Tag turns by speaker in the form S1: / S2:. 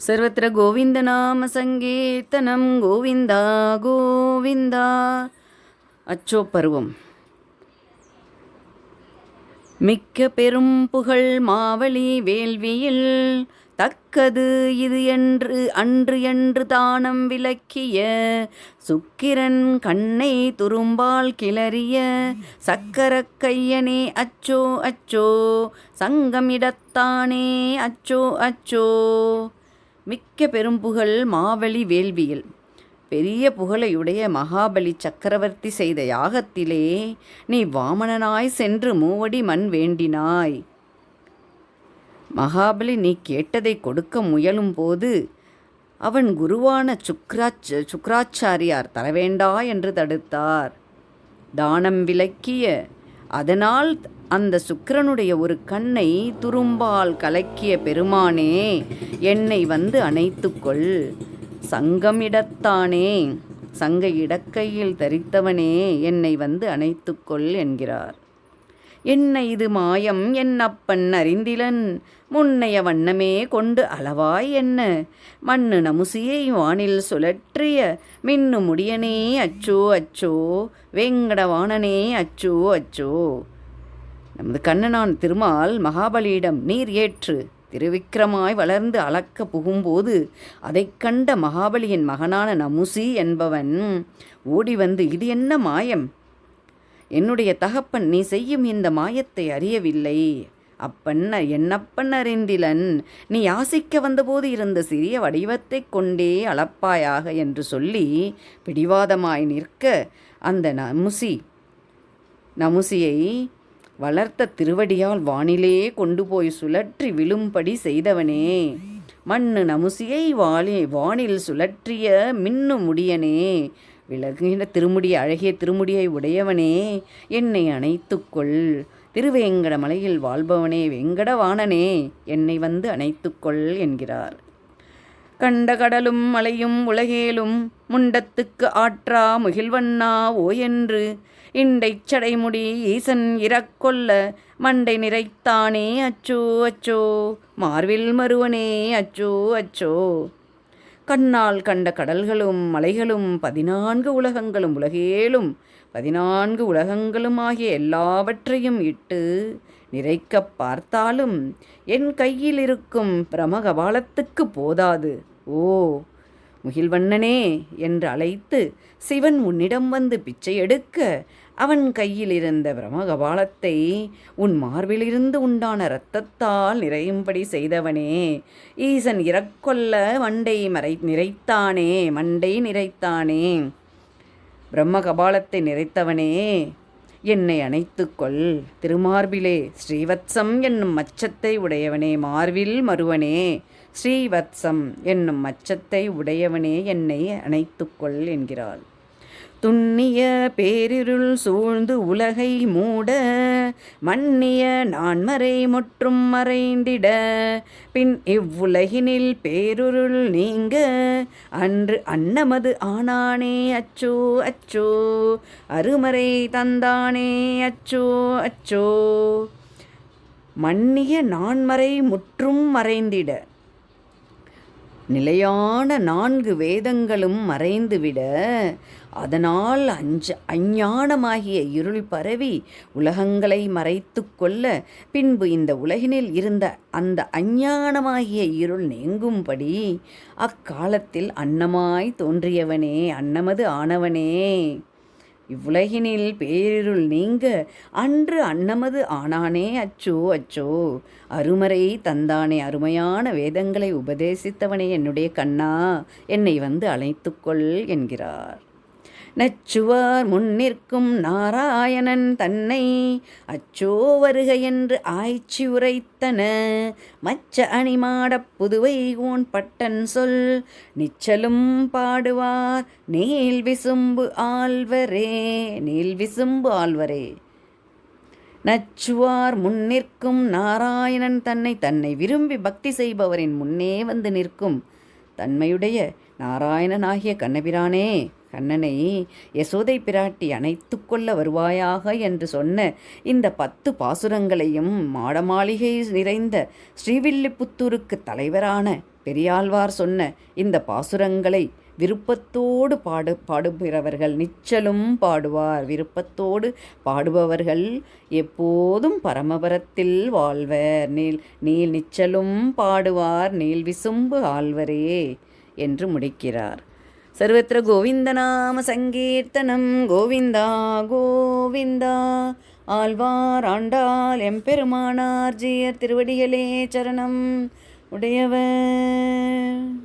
S1: सर्वत्र गोविन्दनामसङ्कीर्तनं गोविन्दा गोविन्दा அச்சோ பருவம் மிக்க பெரும் புகழ் மாவழி வேள்வியில் தக்கது இது என்று அன்று என்று தானம் விளக்கிய சுக்கிரன் கண்ணை துரும்பால் கிளறிய சக்கரக் கையனே அச்சோ அச்சோ சங்கமிடத்தானே அச்சோ அச்சோ மிக்க பெரும்புகழ் மாவழி வேள்வியில். பெரிய புகழையுடைய மகாபலி சக்கரவர்த்தி செய்த யாகத்திலே நீ வாமணனாய் சென்று மூவடி மண் வேண்டினாய். மகாபலி நீ கேட்டதை கொடுக்க முயலும் போது அவன் குருவான சுக்ராச் சுக்ராச்சாரியார் தரவேண்டா என்று தடுத்தார். தானம் விலக்கிய அதனால் அந்த சுக்கிரனுடைய ஒரு கண்ணை துரும்பால் கலக்கிய பெருமானே என்னை வந்து அணைத்துக்கொள். சங்கமிடத்தானே சங்க இடக்கையில் தரித்தவனே என்னை வந்து அணைத்துக்கொள் என்கிறார். என்ன இது மாயம்? என்னப்பன் அறிந்திலன் முன்னைய வண்ணமே கொண்டு அளவாய் என்ன? மண்ணு நமுசியை வானில் சுழற்றிய மின்னு முடியனே அச்சோ அச்சோ வேங்கடவானனே அச்சோ அச்சோ. நமது கண்ணனான் திருமால் மகாபலியிடம் நீர் ஏற்று. திருவிக்கிரமாய் வளர்ந்து அளக்க புகும்போது அதைக் கண்ட மகாபலியின் மகனான நமுசி என்பவன் ஓடி வந்து இது என்ன மாயம்? என்னுடைய தகப்பன் நீ செய்யும் இந்த மாயத்தை அறியவில்லை. அப்பன்ன என்னப்பன் அறிந்திலன்? நீ யாசிக்க வந்தபோது இருந்த சிறிய வடிவத்தைக் கொண்டே அளப்பாயாக என்று சொல்லி பிடிவாதமாய் நிற்க அந்த நமுசி நமுசியை வளர்த்த திருவடியால் வானிலே கொண்டு போய் சுழற்றி விழும்படி செய்தவனே. மண்ணு நமுசியை வாலி வானில் சுழற்றிய மின்னு முடியனே. விலகுகின்ற திருமுடி அழகிய திருமுடியை உடையவனே. என்னை அணைத்துக்கொள் திருவேங்கட மலையில் வாழ்பவனே வெங்கடவாணனே. என்னை வந்து அணைத்துக்கொள் என்கிறார். கண்ட கடலும் மலையும் உலகேலும் முண்டத்துக்கு ஆற்றா முகில்வண்ணா ஓ என்று இண்டைச் சடைமுடி ஈசன் இறக்கொள்ள மண்டை நிறைத்தானே அச்சோ அச்சோ. மார்வில் மருவனே அச்சோ அச்சோ. கண்ணால் கண்ட கடல்களும் மலைகளும் பதினான்கு உலகங்களும் உலகேலும் பதினான்கு உலகங்களும் ஆகிய எல்லாவற்றையும் இட்டு நிறைக்கப் பார்த்தாலும் என் கையில் இருக்கும் பிரமகபாலத்துக்கு போதாது. ஓ முகில்வண்ணனே என்று அழைத்து சிவன் உன்னிடம் வந்து பிச்சை எடுக்க அவன் கையில் இருந்த பிரமகபாலத்தை உன் மார்பிலிருந்து உண்டான இரத்தத்தால் நிறையும்படி செய்தவனே. ஈசன் இறக்கொள்ள மண்டை மறை நிறைத்தானே மண்டை நிறைத்தானே. பிரம்மகபாலத்தை நிறைத்தவனே. என்னை அணைத்துக்கொள். திருமார்பிலே ஸ்ரீவத்சம் என்னும் மச்சத்தை உடையவனே மார்பில் மறுவனே. ஸ்ரீவத்சம் என்னும் மச்சத்தை உடையவனே என்னை அணைத்துக்கொள் என்கிறாள். துண்ணிய பேரிருள் சூழ்ந்து உலகை மூட மன்னிய நான்மறை முற்றும் மறைந்திட. பின் இவ்வுலகினில் பேருருள் நீங்க அன்று அன்னமது ஆனானே அச்சோ அச்சோ. அருமறை தந்தானே அச்சோ அச்சோ. மன்னிய நான்மறை முற்றும் மறைந்திட. நிலையான நான்கு வேதங்களும் மறைந்துவிட அதனால் அஞ்ச அஞ்ஞானமாகிய இருள் பரவி உலகங்களை மறைத்து கொள்ள பின்பு இந்த உலகினில் இருந்த அந்த அஞ்ஞானமாகிய இருள் நீங்கும்படி அக்காலத்தில் அன்னமாய் தோன்றியவனே அன்னமது ஆனவனே. இவ்வுலகினில் பேரிருள் நீங்க அன்று அன்னமது ஆனானே அச்சோ அச்சோ. அருமறை தந்தானே அருமையான வேதங்களை உபதேசித்தவனே என்னுடைய கண்ணா என்னை வந்து அழைத்துக்கொள் என்கிறார். நச்சுவார் முன்னிற்கும் நாராயணன் தன்னை அச்சோ வருக என்று ஆய்ச்சி உரைத்தன. மச்ச அணிமாடப் புதுவை ஊன் பட்டன் சொல் நிச்சலும் பாடுவார் நீல் விசும்பு ஆழ்வரே நீல் விசும்பு ஆழ்வரே. நச்சுவார் முன்னிற்கும் நாராயணன் தன்னை தன்னை விரும்பி பக்தி செய்பவரின் முன்னே வந்து நிற்கும். தன்மையுடைய நாராயணனாகிய கண்ணபிரானே கண்ணனை யசோதை பிராட்டி அணைத்து கொள்ள வருவாயாக என்று சொன்ன இந்த பத்து பாசுரங்களையும் மாடமாளிகை நிறைந்த ஸ்ரீவில்லிபுத்தூருக்கு தலைவரான பெரியாழ்வார் சொன்ன இந்த பாசுரங்களை விருப்பத்தோடு பாடு பாடுகிறவர்கள் நிச்சலும் பாடுவார். விருப்பத்தோடு பாடுபவர்கள் எப்போதும் பரமபரத்தில் வாழ்வர். நீல் நீல் நிச்சலும் பாடுவார். நீல் விசும்பு ஆழ்வரே. என்று முடிக்கிறார். சர்வத்திர கோவிந்தநாம சங்கீர்த்தனம் கோவிந்தா கோவிந்தா. ஆழ்வார் ஆண்டாள் எம்பெருமானார் ஜியர் திருவடிகளே சரணம். உடையவர்.